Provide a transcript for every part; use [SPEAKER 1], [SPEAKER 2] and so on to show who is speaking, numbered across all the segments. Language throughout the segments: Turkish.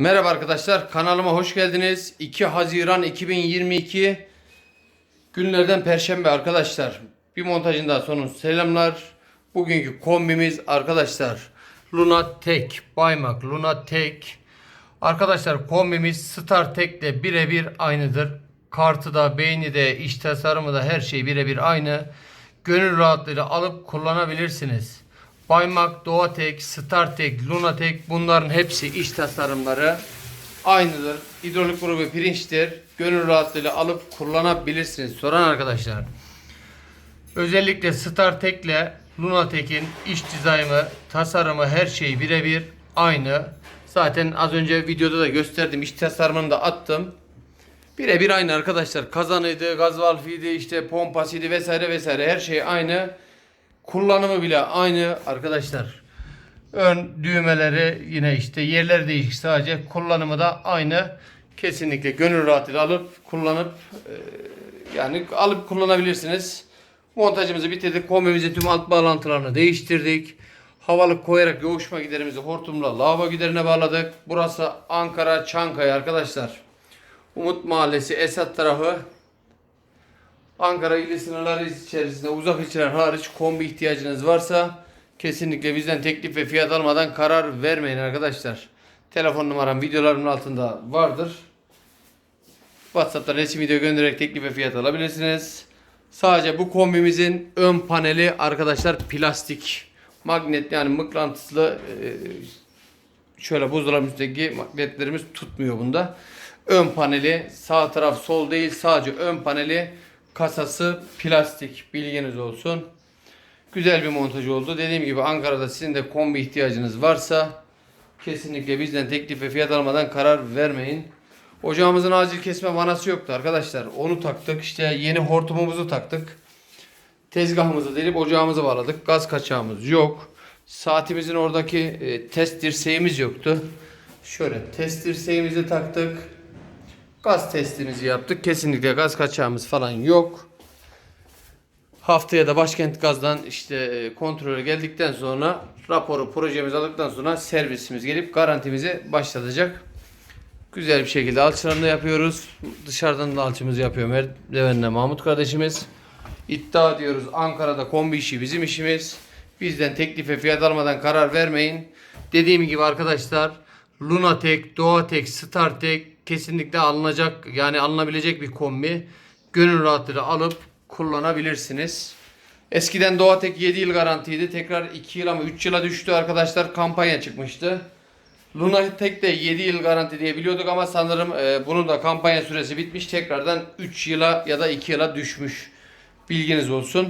[SPEAKER 1] Merhaba arkadaşlar kanalıma hoş geldiniz. 2 Haziran 2022 günlerden Perşembe arkadaşlar. Bir montajından sonra selamlar. Bugünkü kombimiz arkadaşlar Luna Tek Baymak Luna Tek. Arkadaşlar kombimiz Star Tek'le birebir aynıdır. Kartı da beyni de iç tasarımı da her şey birebir aynı. Gönül rahatlığıyla alıp kullanabilirsiniz. Baymak, Doğatek, Startek, Lunatek bunların hepsi iç tasarımları aynıdır. Hidrolik grubu pirinçtir. Gönül rahatlığıyla alıp kullanabilirsiniz. Soran arkadaşlar. Özellikle Startek'le Lunatek'in iç dizaynı, tasarımı her şey birebir aynı. Zaten az önce videoda da gösterdim. İç tasarımını da attım. Birebir aynı arkadaşlar. Kazanıydı, gaz valfiydi, işte pompasıydı vesaire vesaire her şey aynı. Kullanımı bile aynı arkadaşlar. Ön düğmeleri yine işte yerleri değişik sadece kullanımı da aynı. Kesinlikle gönül rahatıyla alıp kullanıp e, yani alıp kullanabilirsiniz. Montajımızı bitirdik. Kombimizin tüm alt bağlantılarını değiştirdik. Havalık koyarak yoğuşma giderimizi hortumla lavabo giderine bağladık. Burası Ankara Çankaya arkadaşlar. Umut Mahallesi Esat tarafı Ankara ili sınırları içerisinde uzak ilçeler hariç kombi ihtiyacınız varsa kesinlikle bizden teklif ve fiyat almadan karar vermeyin arkadaşlar. Telefon numaram videolarımın altında vardır. WhatsApp'ta resim video göndererek teklif ve fiyat alabilirsiniz. Sadece bu kombimizin ön paneli arkadaşlar plastik. Magnet yani mıknatıslı e, şöyle buzdolabının üstteki magnetlerimiz tutmuyor bunda. Ön paneli sağ taraf sol değil sadece ön paneli kasası plastik bilginiz olsun. Güzel bir montaj oldu. Dediğim gibi Ankara'da sizin de kombi ihtiyacınız varsa kesinlikle bizden teklif ve fiyat almadan karar vermeyin. Ocağımızın acil kesme vanası yoktu arkadaşlar. Onu taktık. İşte yeni hortumumuzu taktık. Tezgahımızı delip ocağımızı bağladık. Gaz kaçağımız yok. Saatimizin oradaki e, test dirseğimiz yoktu. Şöyle test dirseğimizi taktık. Gaz testimizi yaptık. Kesinlikle gaz kaçağımız falan yok. Haftaya da Başkent Gaz'dan işte e, kontrole geldikten sonra raporu projemizi aldıktan sonra servisimiz gelip garantimizi başlatacak. Güzel bir şekilde alçılarını yapıyoruz. Dışarıdan da alçımızı yapıyor Merdiven'le Mahmut kardeşimiz. İddia diyoruz Ankara'da kombi işi bizim işimiz. Bizden teklif ve fiyat almadan karar vermeyin. Dediğim gibi arkadaşlar Lunatek, Doğatek, Startek kesinlikle alınacak yani alınabilecek bir kombi. Gönül rahatlığıyla alıp kullanabilirsiniz. Eskiden Doğatek 7 yıl garantiydi. Tekrar 2 yıl ama 3 yıla düştü arkadaşlar. Kampanya çıkmıştı. Lunatek de 7 yıl garanti diye biliyorduk ama sanırım e, bunun da kampanya süresi bitmiş. Tekrardan 3 yıla ya da 2 yıla düşmüş. Bilginiz olsun.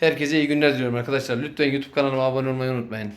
[SPEAKER 1] Herkese iyi günler diliyorum arkadaşlar. Lütfen YouTube kanalıma abone olmayı unutmayın.